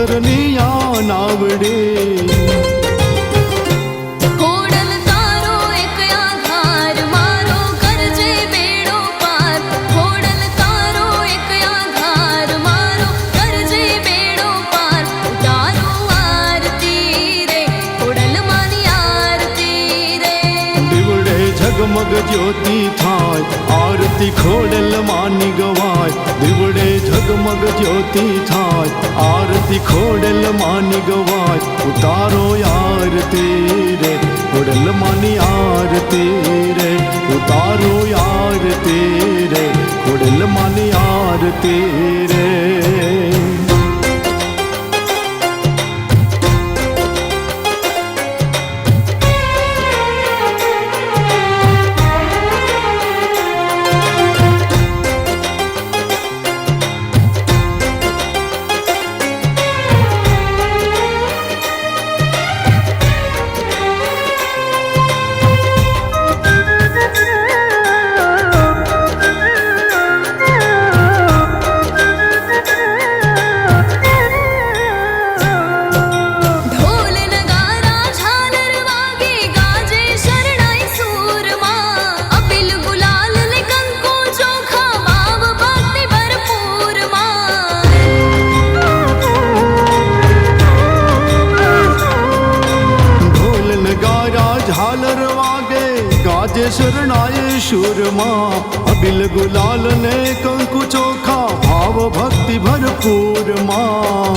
આરતી રે દીવડે ઝગમગ જ્યોતિ થાય આરતી ખોડલ માની ગવાય ઝગમગ જ્યોતિ થાય આરતી ખોડલ માની ગવાય ઉતારો આરતી રે, ખોડલ માની આરતી રે, ઉતારો આરતી રે, ખોડલ માની આરતી રે. શરણાય શુરમાં અબિલ ગુલાલ ને કંકુ ચોખા ભાવ ભક્તિ ભરપૂરમાં.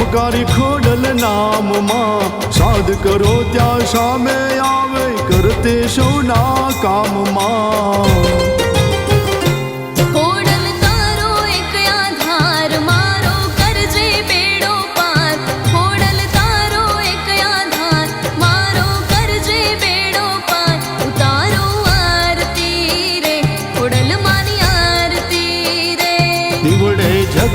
જ્યોત ખોડલ નામમાં. સાધ કરો ત્યાં સામે આવે કરતે સૌના કામમાં.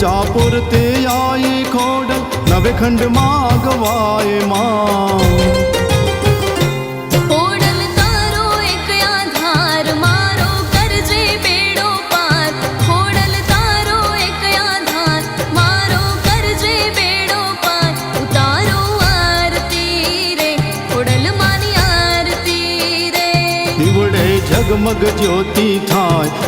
ઉતારો આરતી રે ખોડલ ખંડમાં ગવાયમાં જગમગ જ્યોતિ થાય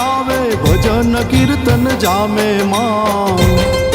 આવે ભજન કીર્તન જામે માં.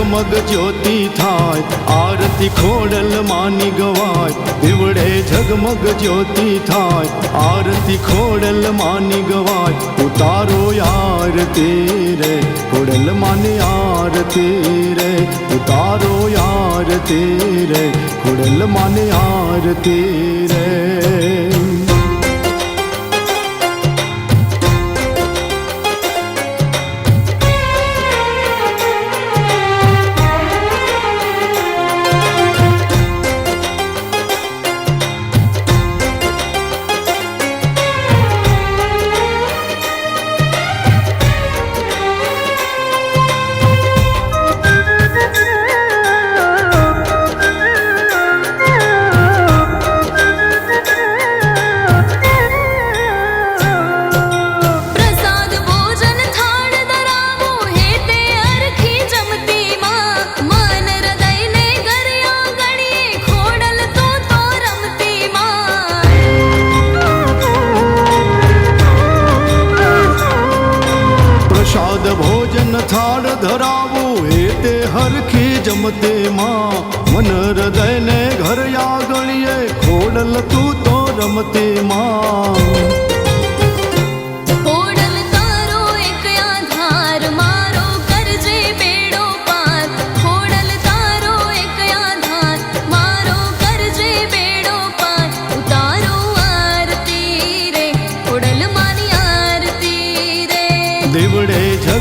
ઝગમગ જ્યોતિ થાય, આરતી ખોડલ માની ગવાય દીવડે જગમગ જ્યોતિ થાય, આરતી ખોડલ માની ગવાય ઉતારો આરતી રે ખોડલ માની આરતી રે ઉતારો આરતી રે ખોડલ માની આરતી રે মা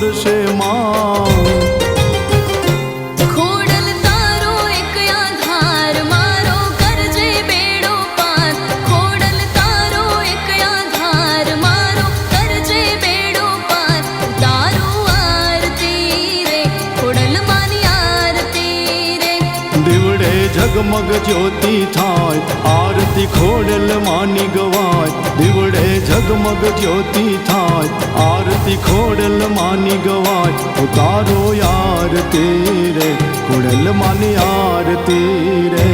રે માં ઝગમગ જ્યોતિ થાય આરતી ખોડલ માની ગવાય દીવડે જગમગ જ્યોતિ થાય આરતી ખોડલ માની ગવાય ઉતારો યાર તેરે ખોડલ માની આર તેરે.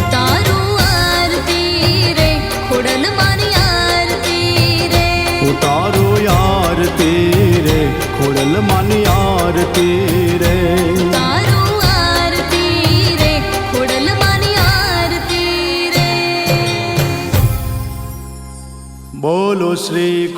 ઉતારો આર તેરે ખોડલ માની આર તેરે. ઉતારો યાર તેરે ખોડલ માની આર તારો.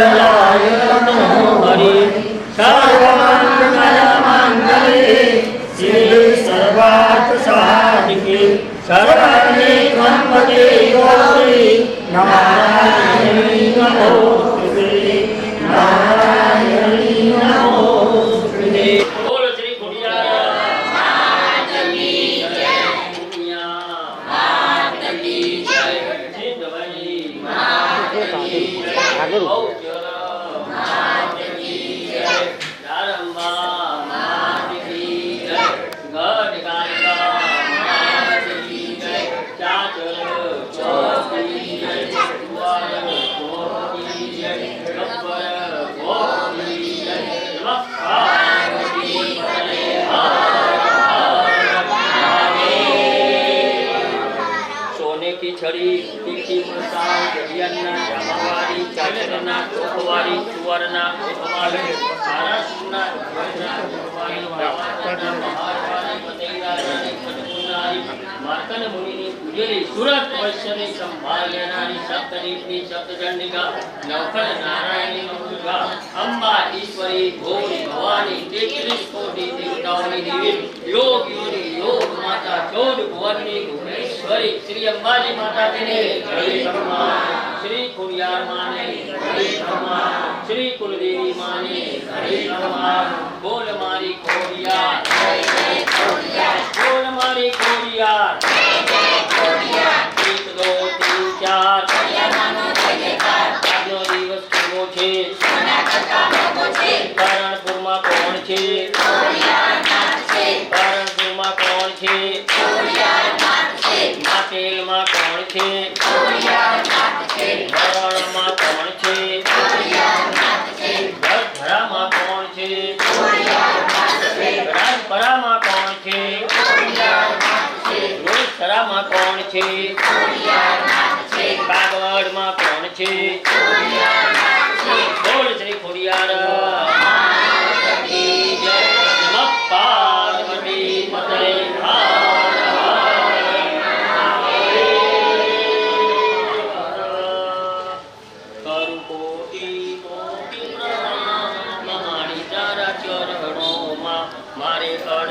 મંગલાય નમો હરિ સર્વમંગલ મંગલે શિવે गड़ी पीकी मुसाल दहियन्ना जमावारी चाचरना कोतवारी चुवरना कोतवारी सारसना कोतवारी वारना महारवारी पतंगारी कटकुनारी मार्कन मुनिनी पूजेरी सूरत वैश्यनी संभाल लेनारी सप्तनीपनी नवकर नवखल नारायणी नवदुर्गा अम्बा ईश्वरी भोली भवानी, तेत्रीस कोटि देवताओं की देवी, योग योनि ભુવનેશ્વરી શ્રી અંબાજી માતાજીને જય શ્રી ખોડિયાર માને જય શ્રી કુલદેવી માને જય બોલ મારી ખોડિયાર બોલ મારી ખોડિયાર માં કોણ છે? કાગળમાં કોણ છે? બોલ શ્રી ખોડિયાર. મારે અડ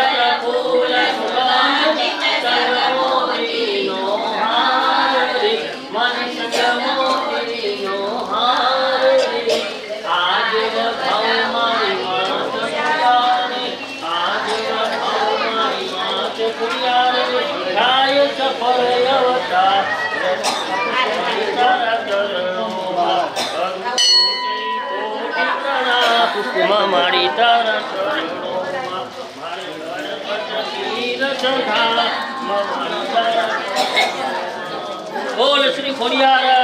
બોલ શ્રી ખોડિયાર